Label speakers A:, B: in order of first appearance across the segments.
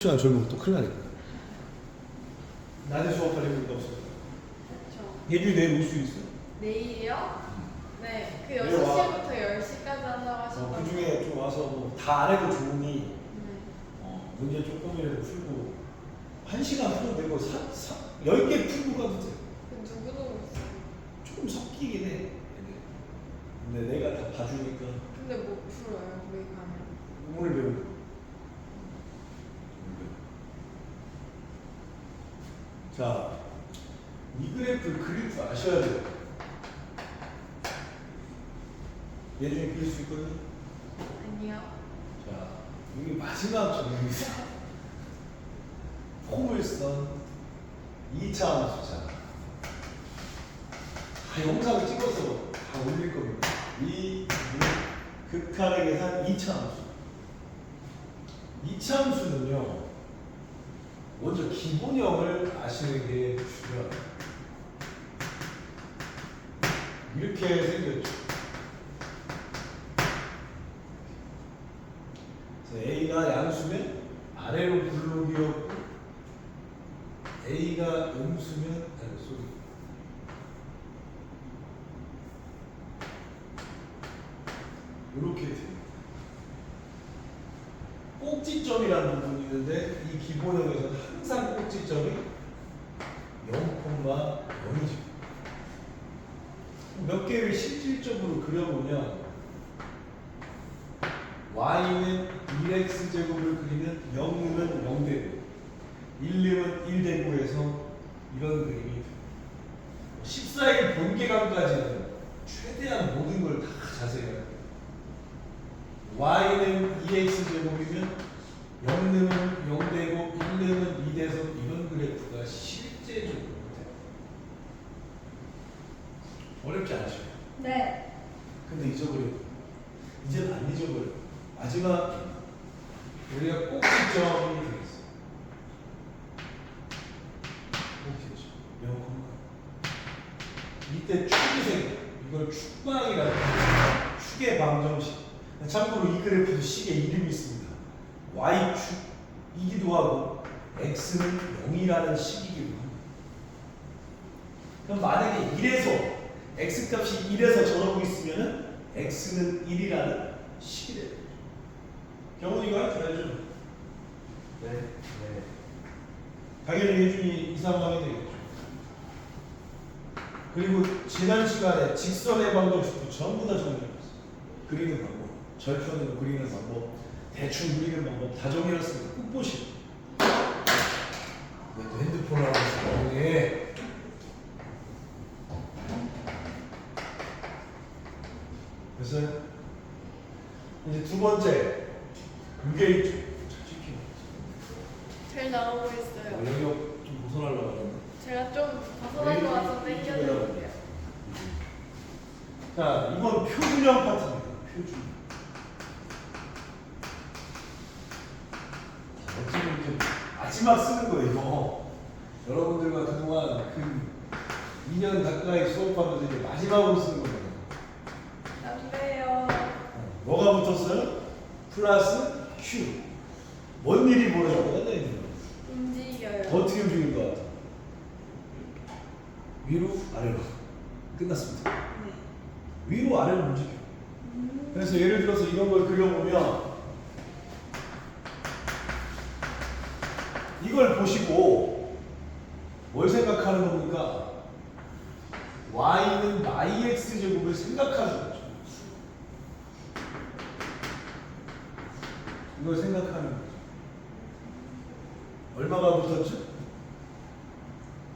A: 시간 졸면 또 큰일 나니까. 낮에 수업할 일도 없어.
B: 그렇죠.
A: 예준이 내일 올 수 있어?
B: 내일이요? 네, 그
A: 내일 와.
B: 6시부터 10시까지 한다고
A: 어,
B: 하셨던
A: 그 중에 좀 와서 뭐다안 해도 좋으니
B: 네.
A: 어, 문제 조금이라도 풀고 한 시간 풀어도 되고 사, 사, 10개 풀고 가도 돼.
B: 그 누구 누구 있어요?
A: 조금 섞이긴 해. 얘네. 근데 내가 다 봐주니까
B: 근데 못 풀어요, 거기 가면.
A: 오늘 배우. 자, 이 그래프 그리프 아셔야 돼요. 예준이 그릴 수 있거든.
B: 아니요.
A: 자, 여기 마지막 점입니다. 포물선 2차 함수잖아. 다 영상을 찍어서 다 올릴 겁니다. 이 극한의 계산 2차 함수. 2차 함수는요, 먼저 기본형을 아시는 게 중요해요. 이렇게 생겼죠. 그래서 A가 양수면 아래로 블록이었고 A가 음수면 아니 소리 이렇게 돼요. 꼭지점이라는 부분이 있는데 이 기본형에서는 항상 꼭지점이 0,0이죠. 몇 개를 실질적으로 그려보면 y는 1x 제곱을 그리면 0은 0되고 1은 1되고 해서 이런 그림이 돼요. 14일 본계감까지는 최대한 모든 걸 다 자세히 해야 돼요. y는 2x 제곱이면 0는 0되고 1은 2돼서 이런 그래프가 실제적으로. 어렵지 않죠?
B: 네.
A: 근데 잊어버려. 이제는 안 잊어버려. 마지막 우리가 꼭지점이 되겠어. 꼭지점. 명콤. 이때 축이생 이걸 축방이라고 해요. 축의 방정식. 참고로 이 그래프도 식의 이름이 있습니다. Y축이기도 하고 x는 0이라는 식이기도 합니다. 그럼 만약에 1에서 x 값이 1에서 저러고 있으면은 x는 1이라는 식이 돼요. 경훈 이거 할줄 알죠?
C: 네. 네.
A: 당연히 예준이 이상하게 되겠죠. 그리고 지난 시간에 직선의 방정식도 전부 다 정리해봤어요. 그리는 방법, 절편으로 그리는 방법, 대충 그리는 방법 다 정리해놨으니까 꼭 보시고. 왜또 핸드폰을 하고 있어? 네. 그래서 이제 두 번째 그게 있죠. 찍히네.
B: 잘 나오고
A: 어,
B: 있어요.
A: 영역 좀 벗어나려고 하는데.
B: 제가 좀 벗어날 것 같은데 껴드릴게요.
A: 자, 이건 표준형 파트입니다. 표준. 자, 어떻게 이렇게 마지막 쓰는 거예요, 이거. 여러분들과 그동안 그 2년 가까이 수업하면서 이제 마지막으로 쓰는 거예요.
B: 담배요.
A: 뭐가 붙었어요? 플러스 Q. 뭔 일이 벌어졌거든, 얘는.
B: 움직여요.
A: 어떻게 움직일 것 같아? 위로, 아래로. 끝났습니다.
B: 네.
A: 위로, 아래로 움직여.
B: 음.
A: 그래서 예를 들어서 이런 걸 그려보면 이걸 보시고 뭘 생각하는 겁니까? y는 yx 제곱을 생각하는 거죠. 이걸 생각하는 거죠. 얼마가 붙었죠?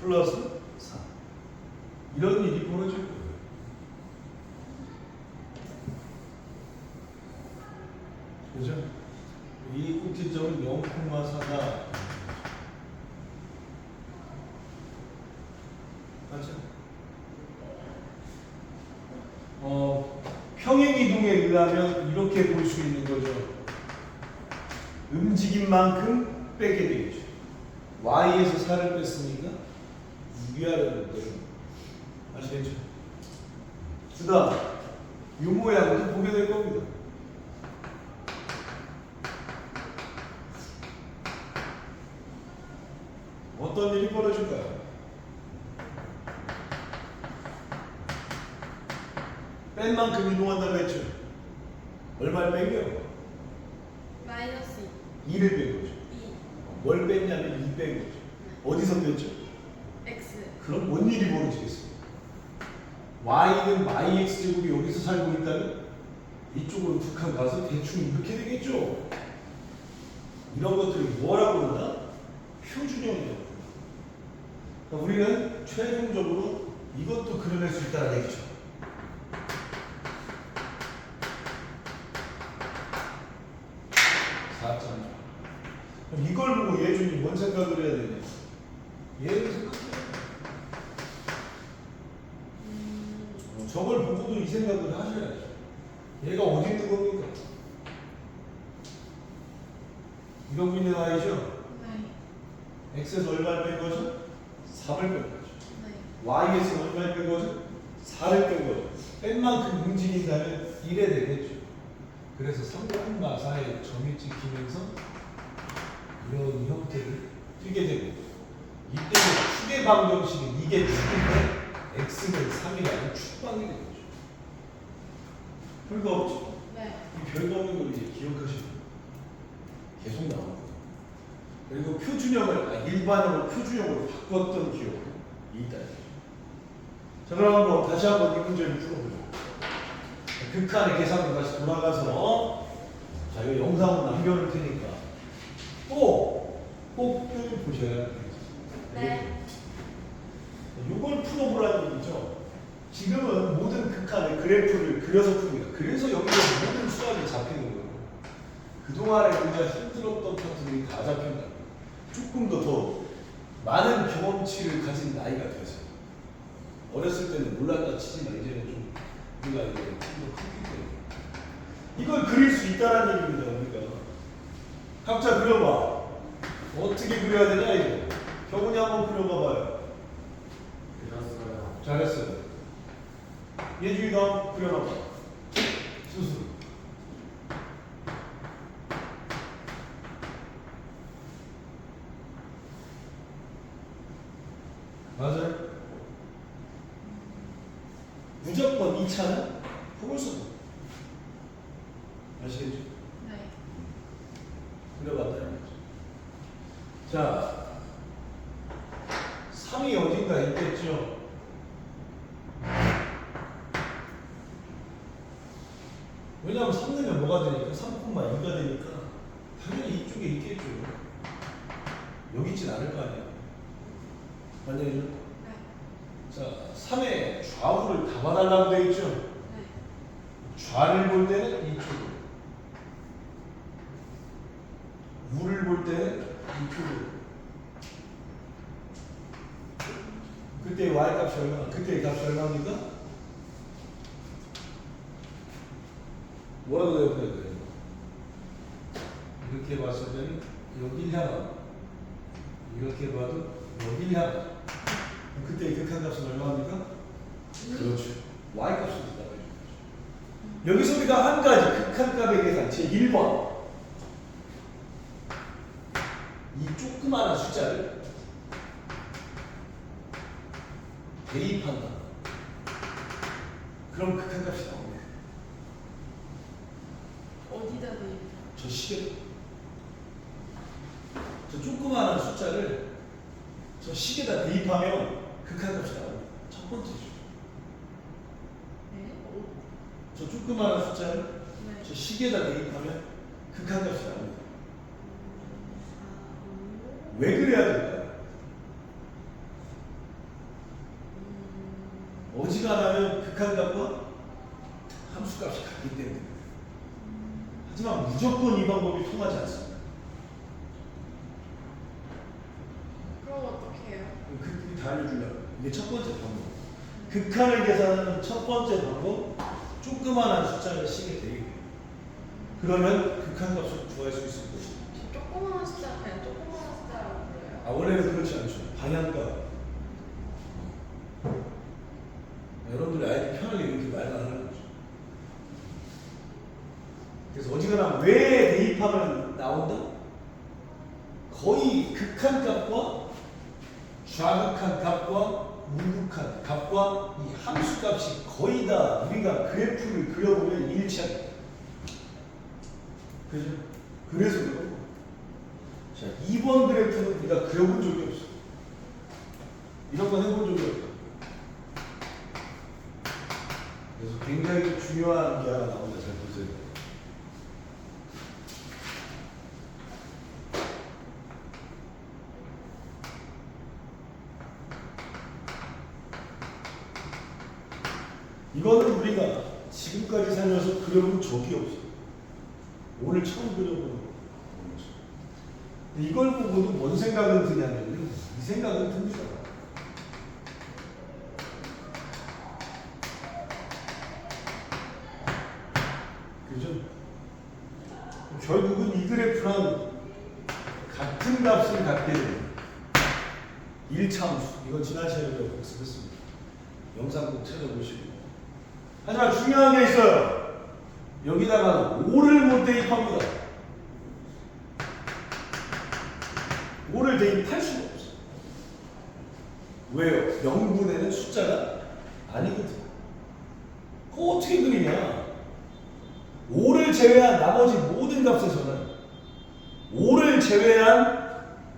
A: 플러스 4. 이런 일이 벌어질 거예요. 그죠? 이 꼭지점은 0,4다. 맞죠? 어, 평행 이동에 의하면 이렇게 볼 수 있는 거죠. 움직인 만큼 빼게 되겠죠. y에서 살을 뺐으니까 위아래로 내려. 아시겠죠? 그다음 이 모양도 보게 될 겁니다. 어떤 일이 벌어질까요? 뺀 만큼 이동한다고 했죠. 얼마를 뺀겨?
B: 마이너스
A: 2를 뺀 거죠.
B: 2.
A: 뭘 뺐냐면 2 뺀 거죠. 어디서 뺐죠?
B: X.
A: 그럼 뭔 일이 벌어지겠어요? y는 yx 제곱이 여기서 살고 있다면 이쪽으로 북한 가서 대충 이렇게 되겠죠. 이런 것들이 뭐라고 그러나? 표준형이라고. 그러니까 우리는 최종적으로 이것도 그려낼 수 있다는 얘기죠. 사점 그럼 예준이 뭔 생각을 해야 되냐? 얘를 생각해야 돼.
B: 음,
A: 저걸 보고도 이 생각을 하셔야죠. 얘가 어디 있는 겁니까? 이동민의 y죠?
B: 네.
A: x에서 얼마를 뺀 거죠? 3을 뺀 거죠.
B: 네.
A: y에서 얼마를 뺀 거죠? 4를 뺀 거죠. 뺀 만큼 움직인다면 1에 되겠죠. 그래서 3콤마 사이에 점이 찍히면서 이런 형태를 띄게 되고 이때 축의 방정식은 이게 축인데 x는 3이 아닌 축방이 되는 거죠. 별거 없죠.
B: 네.
A: 이 별거 없는 걸 이제 기억하시면 계속 나오는 거예요. 그리고 표준형을 아, 일반형을 표준형으로 바꿨던 기억이 있다. 자 그럼 한번 다시 한번 이 문제를 풀어보죠. 극한의 계산으로 다시 돌아가서 자 이거 영상을 남겨놓을 테니까 꼭꼭 보셔야 돼요.
B: 네.
A: 이걸 풀어보라는 얘기죠. 지금은 모든 극한의 그래프를 그려서 풉니다. 그래서 여기서 모든 수학이 잡히는 거예요. 그동안에 우리가 힘들었던 파트들이 다 잡힌다. 조금 더 더 많은 경험치를 가진 나이가 돼서 어렸을 때는 몰랐다 치지만 이제는 좀 우리가 이제 좀더 컸기 때문에 이걸 그릴 수 있다는 얘기입니다. 각자 그려봐. 어떻게 그려야 되냐 이거. 경훈이 한번 그려봐봐요.
C: 그렸어요.
A: 잘했어요. 예주이도 한번 그려봐봐. 스스로. 맞아요. 무조건 이 차는 포물선. 아시겠죠?
B: 네.
A: 그려봤다는 거죠. 자, 3이 어딘가 있겠죠? 왜냐하면 3 넣으면 뭐가 되니까? 3,2가 되니까 당연히 이쪽에 있겠죠. 여기 있진 않을 거 아니에요. 맞아요?
B: 네.
A: 자, 3의 좌우를 담아달라고 되어 있죠?
B: 네.
A: 좌를 볼 때는 이쪽으로 우를 볼 때는 이쪽으로 그때 y 값이 얼마? 그때 값이 얼마입니까? 뭐라고 되어야 돼요? 이렇게 봤을 때는 여길 향한 이렇게 봐도 여길 향한 그때 극한 값은 얼마입니까? 그렇죠. y 값을 기다려요. 여기서 우리가 한 가지 극한값의 계산 제 1번 이 조그마한 숫자를 대입한다. 그럼 극한값이 나옵니다.
B: 어디다 대요?
A: 저 시계 저 조그마한 숫자를 저 시계에다 대입하면 극한값이 나옵니다. 첫 번째죠.
B: 네. 오.
A: 저 조그마한 숫자를
B: 네.
A: 저 대입하면 극한값이 나옵니다.
B: 아,
A: 왜 그래야 될까요? 어지간하면 극한값과 함수값이 같기 때문에 하지만 무조건 이 방법이 통하지 않습니다.
B: 그럼 어떻게 해요?
A: 그 다 알려주려고. 이게 첫 번째 방법. 극한을 계산하는 첫 번째 방법, 조그마한 숫자를 시계 대입. 그러면 극한값을 구할 수 있을.
B: 저 조그마한 숫자 그냥 조그마한 숫자라고 불러요.
A: 아 원래는 그렇지 않죠. 방향가. 여러분들이 아이들 편하게 이렇게 말을 하는 거죠. 그래서 어지간하면 왜 대입하면 나온다? 거의 극한값과 좌극한 값과 우극한 값과 이 함수 값이 거의 다 우리가 그래프를 그려보면 일치합니다. 그래서 그런 거. 자, 2번 그래프는 우리가 그려본 적이 없어. 이런 건 해본 적이 없다. 그래서 굉장히 중요한 게 하나 나옵니다. 잘 보세요. 이거는 우리가 지금까지 살면서 그려본 적이 없어. 오늘 처음 그려보는 거. 근데 이걸 보고도 뭔 생각은 드냐면요. 이 생각은 듭니다. 그죠? 결국은 이 그래프랑 같은 값을 갖게 돼요. 1차함수. 이건 지난 시간에 복습했습니다. 영상 꼭 찾아보시고. 하지만 중요한 게 있어요. 여기다가 5를 못 대입합니다. 5를 대입할 수가 없어. 왜요? 명분에는 숫자가 아니거든. 그거 어떻게 그리냐? 5를 제외한 나머지 모든 값에서는 5를 제외한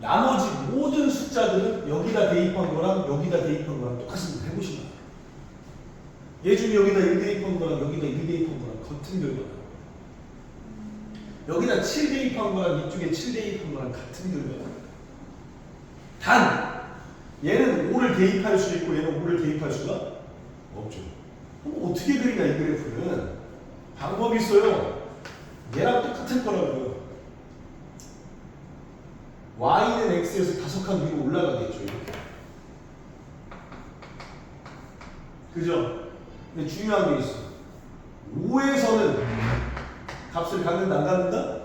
A: 나머지 모든 숫자들은 여기다 대입한 거랑 여기다 대입한 거랑 똑같습니다. 해보시면 알아요. 얘 중에 여기다 1 대입한 거랑 여기다 2 대입한 거랑 같은 결과예요. 여기다 7 대입한 거랑 이쪽에 7 대입한 거랑 같은 결과예요. 단 얘는 5를 대입할 수 있고 얘는 5를 대입할 수가 없죠. 그럼 어떻게 그리냐 이 그래프는 방법이 있어요. 얘랑 똑같을 거라고요. y는 x에서 다섯 칸 위로 올라가겠죠 이렇게. 그죠? 근데 중요한 게 있어. 5에서는 값을 갖는다 안 갖는다?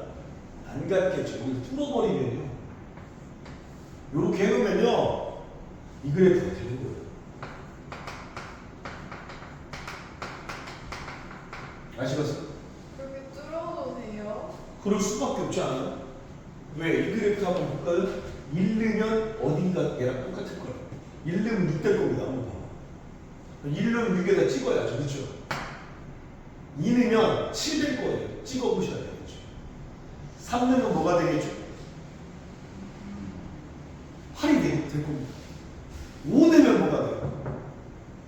A: 안 갖겠죠. 여기 뚫어버리면요. 요렇게 해놓으면요. 이 그래프가 되는 거예요. 아시겠어요?
B: 그렇게 뚫어도 돼요?
A: 그럴 수밖에 없지 않아요? 왜? 이 그래프 한번 볼까요? 1 넣으면 어딘가 얘랑 똑같을 거예요. 1 넣으면 6될 겁니다. 한번 봐봐. 1 넣으면 6에다 찍어야죠. 그렇죠? 2 넣으면 7될 거예요. 찍어 보셔야 되겠죠. 3 넣으면 뭐가 되겠죠? 8이 될, 될 겁니다. 5 넣으면 뭐가 돼요?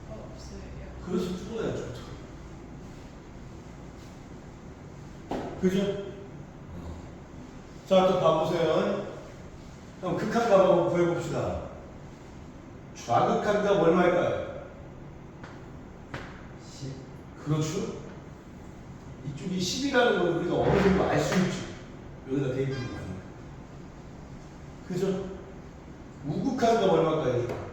B: 없어요.
A: 그래서 풀어야죠. 그죠? 자, 또 봐보세요. 그럼 극한 값 한번 구해봅시다. 좌극한 값 얼마일까요?
C: 10
A: 그렇죠. 이쪽이 10이라는 걸 우리가 어느 정도 알 수 있죠. 여기다 거 아니에요. 그죠? 우극한 값 얼마일까요?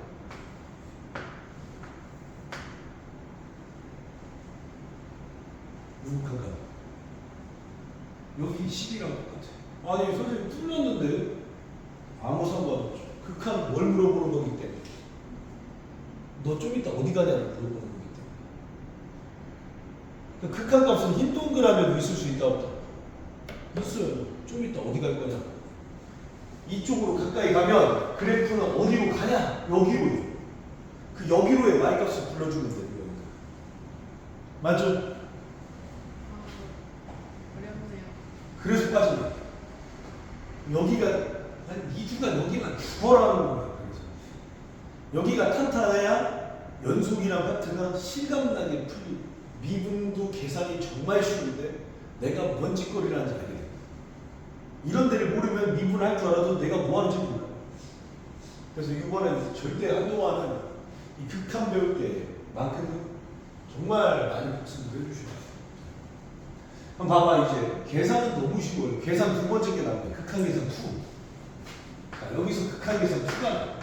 A: 우극한 값. 여기 10이랑 똑같아. 아니, 선생님 틀렸는데 아무 상관없죠. 극한 뭘 물어보는 거기 때문에. 너 좀 이따 어디 가냐고 물어보는 거기 때문에. 그 극한 값은 흰 동그라미도 있을 수 있다 없다. 있어요. 좀 이따 어디 갈 거냐. 이쪽으로 가까이 가면 그래프는 어디로 가냐? 여기로요. 그 여기로의 y 값을 불러주면 돼요. 맞죠?
B: 아, 어렵네요.
A: 그래서 빠진 거야. 여기가 한 2주간 여기만 죽어라는 거야. 그래서 여기가 탄탄해야 연속이랑 파트가 실감나게 풀리. 미분도 계산이 정말 쉬운데 내가 뭔 짓거리를 하는지 알게 돼. 이런 데를 모르면 미분할 줄 알아도 내가 뭐 하는지 몰라. 그래서 이번엔 절대 한동안은 이 극한 배울 때만큼은 정말 많이 복습을 해주셔야 돼요. 그럼 봐봐 이제 계산은 너무 쉬워요. 계산 두 번째 게 나옵니다. 극한 계산 2. 자, 여기서 극한 계산 2가 나와요.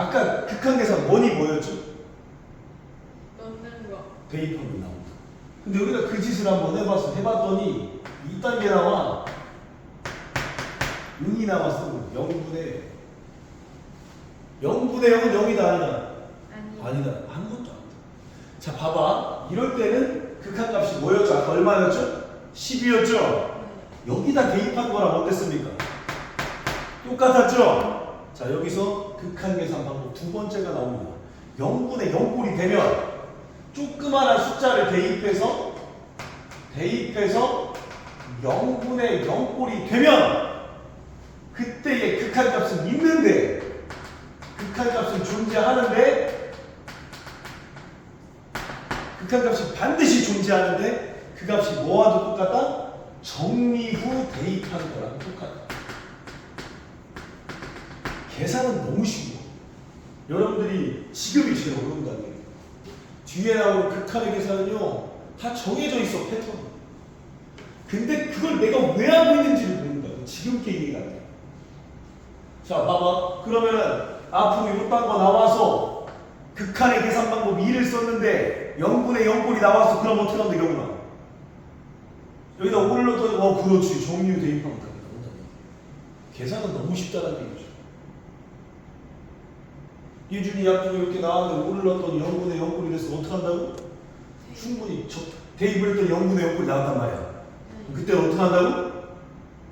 A: 아까 극한 계산 1이 뭐였죠?
B: 넣는 거.
A: 대입하면 나옵니다. 근데 여기다 그 짓을 한번 해봤어. 해봤더니 2단계 나와. 응이 나왔어. 0분의 0분의 0은 0이다 아니다.
B: 아니.
A: 아니다. 아무것도 아니다. 자, 봐봐. 이럴 때는 극한값이 뭐였죠? 아까 얼마였죠? 10이었죠?
B: 네.
A: 여기다 대입한 거랑 어땠습니까? 똑같았죠? 자 여기서 극한 계산 방법 두 번째가 나옵니다. 0분의 0꼴이 되면 조그마한 숫자를 대입해서 대입해서 0분의 0꼴이 되면 그때의 극한값은 있는데 극한값은 존재하는데 극한값이 반드시 존재하는데 그 값이 뭐와도 똑같다? 정리 후 대입하는 거랑 똑같다. 계산은 너무 쉬워. 여러분들이 지금이 제일 어려운다는 얘기예요. 뒤에 나오는 극한의 계산은요 다 정해져 있어 패턴. 근데 그걸 내가 왜 하고 있는지를 모른다고 지금 게 이해가. 자 봐봐 그러면은 앞으로 이딴 거 나와서 극한의 계산 방법 2를 썼는데 0분의 0꼴이 나와서 그럼 어떻게 하면 돼 경우나 여기다 5를 넣었더니 어 그렇지 정리를 대입하면 됩니다 계산은 너무 쉽다는 얘기죠 이준이 앞으로 이렇게 나왔는데 5를 넣었더니 0분의 0꼴이 됐어 어떻게 한다고? 충분히 저, 대입을 했더니 0분의 0꼴이 나왔단 말이야 그때 어떻게 한다고?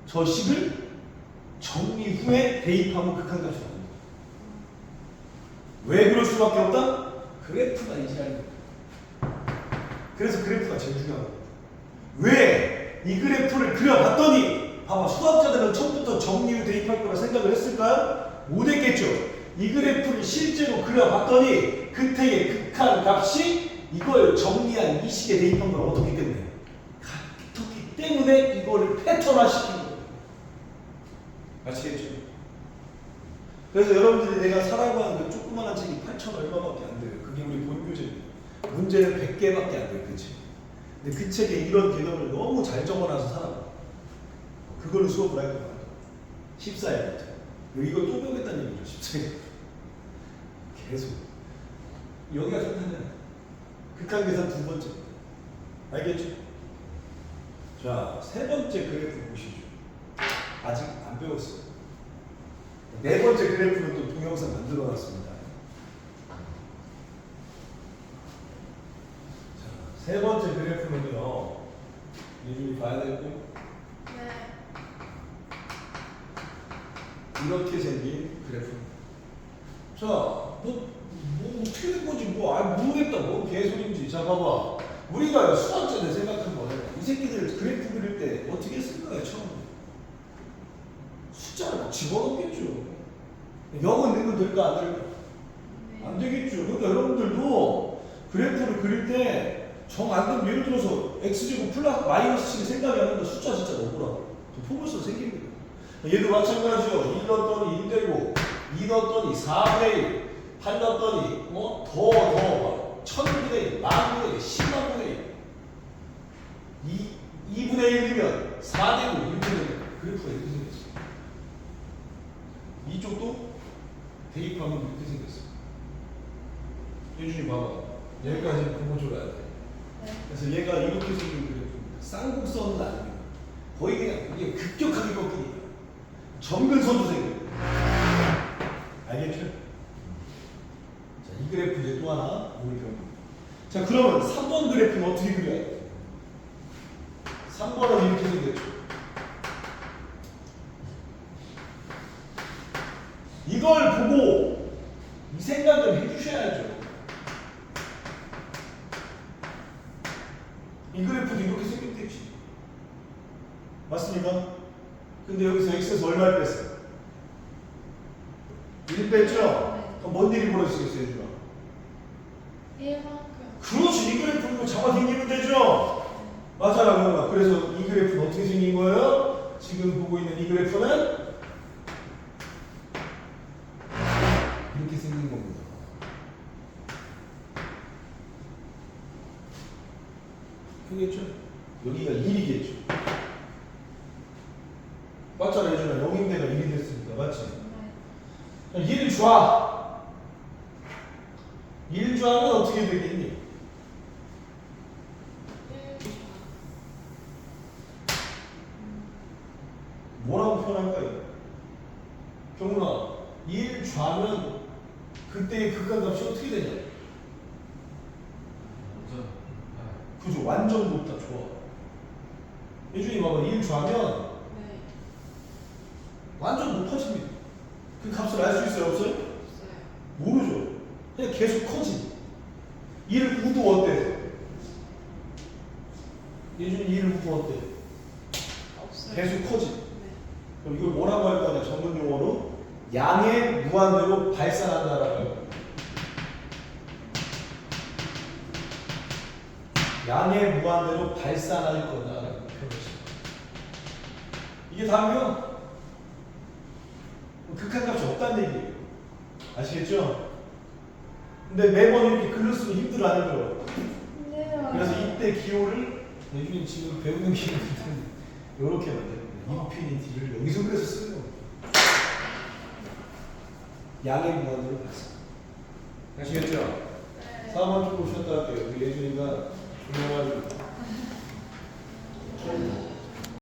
A: 저 식을 정리 후에 대입하면 극한값이 나옵니다. 왜 그럴 수밖에 없다? 그래프가 이지하는 거야. 그래서 그래프가 제일 중요한 거야. 왜? 이 그래프를 그려봤더니 봐봐 수학자들은 처음부터 정리 후 대입할 거라 생각을 했을까요? 못했겠죠. 이 그래프를 실제로 그려봤더니 그때의 극한 값이 이걸 정리한 이 식에 대입한 걸 어떻게 때문에? 같기 때문에 이거를 패턴화시킨 거예요. 아시겠죠? 그래서 여러분들이 내가 사라고 하는 그 조그만한 책이 8천 얼마밖에 안 돼요. 그게 우리 본교재입니다. 문제는 100개밖에 안 돼요, 그 책. 근데 그 책에 이런 개념을 너무 잘 적어놔서 사라고. 그걸로 수업을 할 거예요. 14일부터. 이걸 또 배우겠다는 얘기죠, 14일. 계속. 여기가 끝나면 극한 계산 두 번째. 알겠죠? 자, 세 번째 그래프 보시죠. 아직 안 배웠어요. 네 번째 그래프는 또 동영상 만들어 놨습니다. 자, 세 번째 그래프는요. 예준이 봐야 되고
B: 네.
A: 이렇게 생긴 그래프. 자, 뭐, 뭐 어떻게 된 건지 뭐 아, 모르겠다. 뭐 개소리인지. 자, 봐봐. 우리가 수학자들 생각한 거는 이 새끼들 그래프 그릴 때 어떻게 했을 거예요, 처음에? 숫자를 막 집어넣겠죠. 0은 넣으면 될까, 안 될까?
B: 네.
A: 안 되겠죠. 그러니까 여러분들도 그래프를 그릴 때 정 안 되면 예를 들어서 x제곱 플러스 마이너스 7이 생각이 안 난다. 숫자 진짜 넣어보라고. 포물선 생깁니다. 얘도 마찬가지요. 1 넣었더니 1 되고 2 넣었더니 4분의 1, 8 넣었더니 뭐 더, 더, 1000분의 1, 만분의 1, 10만분의 1. 2, 2분의 1이면 4되고 이렇게 되면 그래프가 이렇게 생겼어요. 이쪽도 대입하면 이렇게 생겼어요. 예준이 봐봐. 여기까지 보고 줘야 돼.
B: 네.
A: 그래서 얘가 이렇게 생긴 그래프입니다. 쌍곡선은 아닙니다. 거의 그냥 이게 급격하게 꺾이니까. 정근선도 생겨요. 알겠죠? 또 하나 배웁니다. 자, 그러면 3번 그래프는 어떻게 그려야 돼? 3번은 이렇게 생겼죠. 이걸 보고 이 생각을 해주셔야죠. 이 그래프도 이렇게 생겼겠지. 맞습니까? 근데 여기서 x에서 얼마를 뺐어요? 1 뺐죠? 그럼 뭔 일이 벌어지겠어요?
B: 1만큼.
A: 그렇지, 이 그래프를 잡아당기면 되죠? 맞아요, 그래서 이 그래프는 어떻게 생긴 거예요? 지금 보고 있는 이 그래프는 이렇게 생긴 겁니다. 알겠죠? 여기가 1이겠죠? 맞잖아, 예준아. 0인 데가 1이 됐으니까, 맞지?
B: 네.
A: 1 좌. 1 좌면 어떻게 되겠니?
B: 1.
A: 뭐라고 표현할까요? 경훈아, 1 좌면 그때의 극한값이 어떻게 되냐?
C: 완전
A: 그죠? 완전 높다, 좋아. 예준이 봐봐, 1 좌면
B: 네.
A: 완전 높아집니다. 그 값을 알 수 있어요, 없어요?
B: 없어요.
A: 모르죠. 그냥 계속 커지. 1 우도 어때? 예준이 1 우도 어때?
B: 없어요.
A: 계속 커지.
B: 네.
A: 그럼 이걸 뭐라고 할 거냐? 전문 용어로 양의 할 거야. 양의 무한대로 발산할 거다라고 표현했어. 이게 다면 극한값이 없다는 얘기예요. 아시겠죠? 근데 매번 이렇게 글로 쓰면 힘들어 안 힘들어?
B: 네.
A: 그래서 이때 기호를 예준이 지금 배우는 기호는 이렇게 만드는 거예요. 인피니티를 여기서 그래서 쓰는 양의 무한으로 봤습니다. 아시겠죠? 4만 주 보셨다 할게요. 예준이가 중요한